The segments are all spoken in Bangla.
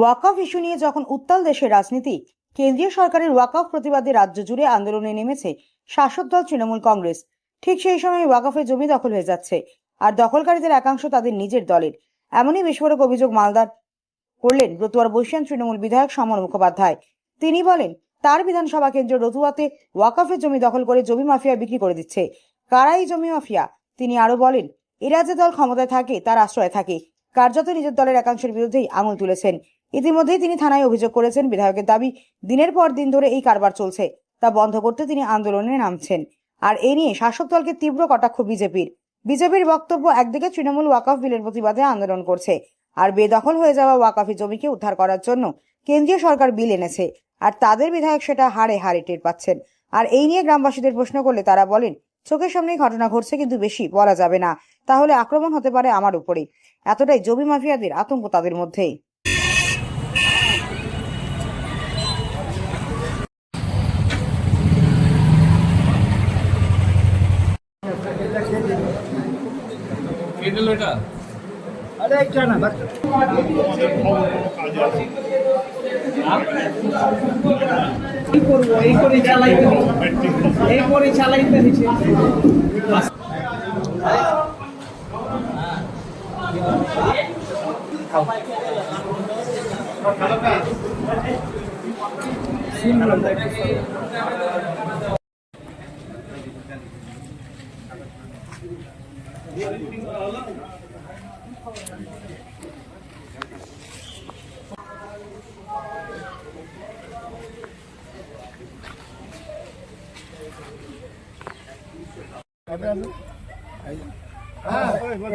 ওয়াকফ ইস্যু নিয়ে যখন উত্তাল দেশের রাজনীতি, কেন্দ্রীয় সরকারের ওয়াকফ প্রতিবাদে রাজ্য জুড়ে আন্দোলনে নেমেছে শাসক দল তৃণমূল কংগ্রেস। ঠিক সেই সময় ওয়াকফের জমি দখল হয়ে যাচ্ছে আর দখলকারীদের একাংশ তাদের নিজের দলের। এমনই বিস্ফোরক অভিযোগ মালদার করলেন রতুয়ার বৈশ্যান তৃণমূল বিধায়ক সমর মুখোপাধ্যায়। তিনি বলেন, তার বিধানসভা কেন্দ্র রতুয়াতে ওয়াকফের জমি দখল করে জমি মাফিয়া বিক্রি করে দিচ্ছে। কারা এই জমি মাফিয়া? তিনি আরও বলেন এরা যে দল ক্ষমতায় থাকে, তার আশ্রয় থাকে। কার্যত নিজের দলের একাংশের বিরুদ্ধেই আঙুল তুলেছেন। ইতিমধ্যেই তিনি থানায় অভিযোগ করেছেন, বিধায়কের দাবি দিনের পর দিন ধরে এই কারবার চলছে, তা বন্ধ করতে তিনি আন্দোলনে নামছেন। আর এ নিয়ে শাসক দলকে তীব্র কটাক্ষ বিজেপির। বিজেপির বক্তব্য একদিকে তৃণমূল ওয়াকফ বিলের প্রতিবাদে আন্দোলন করছে, আর বেদখল হয়ে যাওয়া ওয়াকফি জমিকে উদ্ধার করার জন্য কেন্দ্রীয় সরকার বিল এনেছে, আর তাদের বিধায়ক সেটা হারে হারে টের পাচ্ছেন। আর এই নিয়ে গ্রামবাসীদের প্রশ্ন করলে তারা বলেন, চোখের সামনেই ঘটনা ঘটছে, কিন্তু বেশি বলা যাবে না। তাহলে আক্রমণ হতে পারে আমার উপরে এতটাই জমি মাফিয়াদের আতঙ্ক তাদের মধ্যেই। কে এটা? আরে এটা না বাচ্চা কি করব এই করে চালাইতে এই করে চালাইতে হয়েছে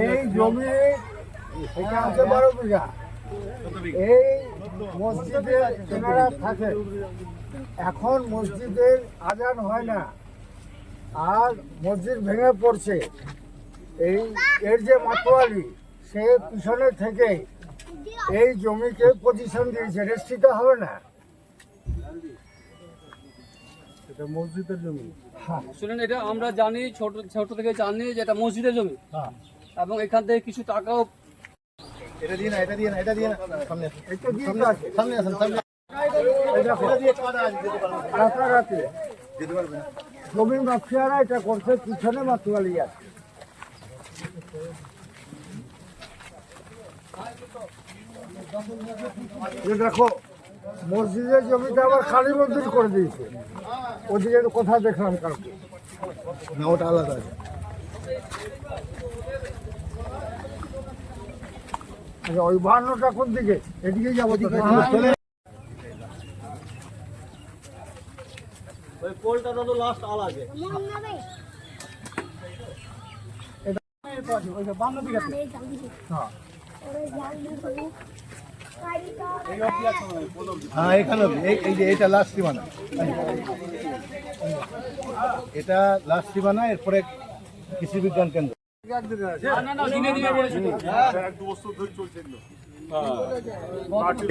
এই জমি এটা আছে বারো বিঘা। এই মসজিদে এনারা থাকে। এখন মসজিদের আজান হয় না। আর মসজিদ ভেঙে পড়ছে। এই এর যে মাতোয়ালি সে পিছনে থেকে এই জমিকে পজিশন দিয়েছে। রেস্ট্রিক্ট হবে না। এটা মসজিদের জমি। হ্যাঁ। শুনেন এটা আমরা জানি ছোট ছোট থেকে জানি যে এটা মসজিদের জমি। হ্যাঁ। এবং এখান থেকে কিছু টাকাও এটা দিয়ে না এটা দিয়ে না এটা দিয়ে না। সামনে। দিয়ে সামনে আসুন সামনে এই দেখো। এটা দিয়ে কাদা আছে যেতে পারবেন রাতারাতি। যেতে পারবেন না। মাফিয়ারা এটা করছে পিছনে মাতুয়ালি আছে। দেখো মসজিদের জমিটা আবার কালী মন্দির করে দিয়েছে। ওদিকে কথা দেখলাম কালকে? না ওটা আলাদা আছে। আচ্ছা, ওই বাহান্নটা কোন দিকে? এদিকে যাব ওই পোলটা তো চলে হ্যাঁ হ্যাঁ। এখানে এই এই যে এটা লাস্ট সীমানা। এটা লাস্ট সীমানা এরপরে কৃষি বিজ্ঞান কেন্দ্র।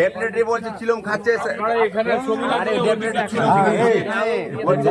ডেফিনেটলি বলছে চিলম খাচ্ছে। বলছে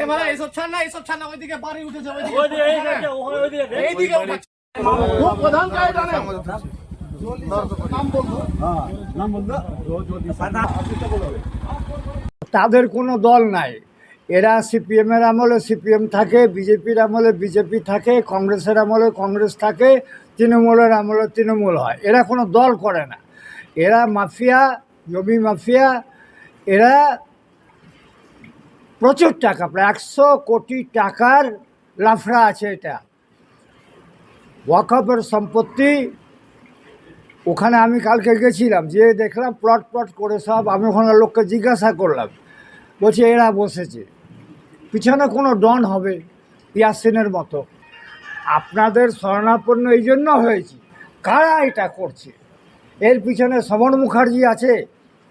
এ ভাই এসব ছাড় না এসব ছাড় না ওইদিকে বাড়ি উঠেছে ওইদিকে এইদিকে প্রধান কায়দা নেই তাদের কোনো দল নাই। এরা সিপিএমের আমলে সিপিএম থাকে বিজেপির আমলে বিজেপি থাকে কংগ্রেসের আমলে কংগ্রেস থাকে তৃণমূলের আমলে তৃণমূল হয়। এরা কোনো দল করে না। এরা মাফিয়া জমি মাফিয়া এরা প্রচুর টাকা, প্রায় একশো কোটি টাকার লাফড়া আছে এটা। ওয়াকফের সম্পত্তি, ওখানে আমি কালকে গেছিলাম যে দেখলাম প্লট প্লট করে সব আমি ওখানে লোককে জিজ্ঞাসা করলাম, বলছে এরা বসেছে। পিছনে কোনো ডন হবে, ইয়াসিনের মতো। আপনাদের শরণাপন্ন এই জন্য হয়েছে। কারা এটা করছে? এর পিছনে সমর মুখার্জি আছে,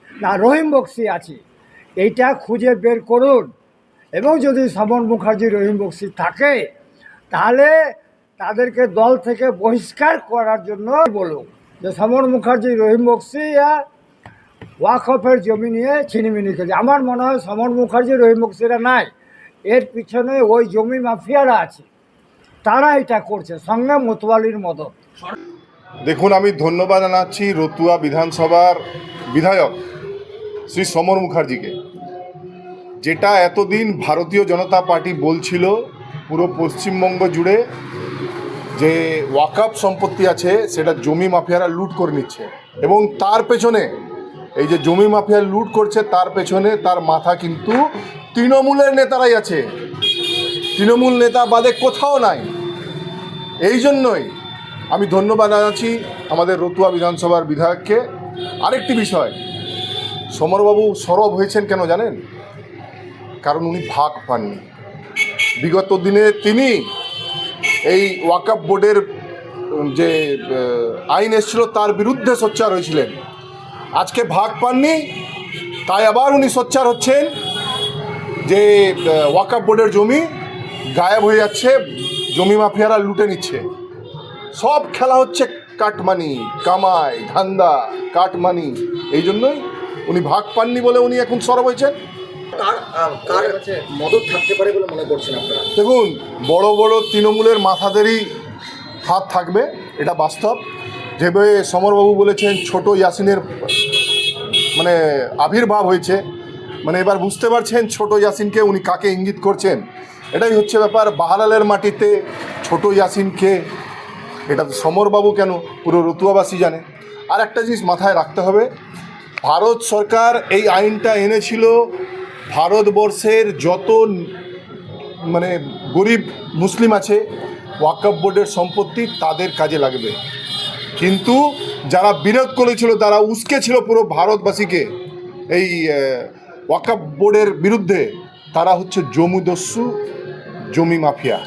না রহিম বক্সি আছে। এইটা খুঁজে বের করুন। এবং যদি সমর মুখার্জি, রহিম বক্সি থাকে, তাহলে তাদেরকে দল থেকে বহিষ্কার করার জন্য বলুক যে সমর মুখার্জি, রহিম বক্সি আর ওয়াকফের জমি নিয়ে ছিনিমিনি খেলছে। আমার মনে হয় সমর মুখার্জি, রহিম বক্সিরা নাই। এর পিছনে ওই জমি মাফিয়ারা আছে। তারা এটা করছে, সঙ্গে মতোয়ালির মতো দেখুন, আমি ধন্যবাদ জানাচ্ছি রতুয়া বিধানসভার বিধায়ক শ্রী সমর মুখার্জিকে। যেটা এতদিন ভারতীয় জনতা পার্টি বলছিল পুরো পশ্চিমবঙ্গ জুড়ে, যে ওয়াকাপ সম্পত্তি আছে, সেটা জমি মাফিয়ারা লুট করে নিচ্ছে। এবং তার পেছনে, এই যে জমি মাফিয়া লুট করছে, তার পেছনে তার মাথা কিন্তু তৃণমূলের নেতারাই আছে। তৃণমূল নেতা বাদে কোথাও নাই। এই জন্যই আমি ধন্যবাদ জানাচ্ছি আমাদের রতুয়া বিধানসভার বিধায়ককে। আরেকটি বিষয়, সমরবাবু সরব হয়েছেন কেন জানেন? কারণ উনি ভাগ পাননি। বিগত দিনে তিনি এই ওয়াকাপ বোর্ডের যে আইন এসেছিল তার বিরুদ্ধে সোচ্চার হয়েছিলেন। আজকে ভাগ পাননি তাই আবার উনি সোচ্চার হচ্ছেন যে আহ, ওয়াকাপ বোর্ডের জমি গায়েব হয়ে যাচ্ছে জমি মাফিয়ারা লুটে নিচ্ছে। সব খেলা হচ্ছে কাটমানি কামাই ধান্দা কাটমানি। এই জন্যই উনি ভাগ পাননি বলে উনি এখন সরব হয়েছেন। কার কার মদত থাকতে পারে বলে মনে করছেন আপনারা? দেখুন, বড় বড় তৃণমূলের মাথাদেরই হাত থাকবে, এটা বাস্তব। যেভাবে সমরবাবু বলেছেন, ছোট ইয়াসিনের মানে আবির্ভাব হয়েছে। মানে এবার বুঝতে পারছেন ছোট ইয়াসিনকে উনি কাকে ইঙ্গিত করছেন? এটাই হচ্ছে ব্যাপার, বাহালালের মাটিতে ছোট ইয়াসিনকে, এটা তো সমরবাবু কেন? পুরো রতুয়াবাসী জানে। আর একটা জিনিস মাথায় রাখতে হবে, ভারত সরকার এই আইনটা এনেছিল ভারতবর্ষের যত মানে গরিব মুসলিম আছে, ওয়াকফ বোর্ডের সম্পত্তি তাদের কাজে লাগবে। কিন্তু যারা বিরোধ করেছিল, তারা উস্কে ছিল পুরো ভারতবাসীকে। এই ওয়াকফ বোর্ডের বিরুদ্ধে তারা হচ্ছে জমিদস্যু জমি মাফিয়া।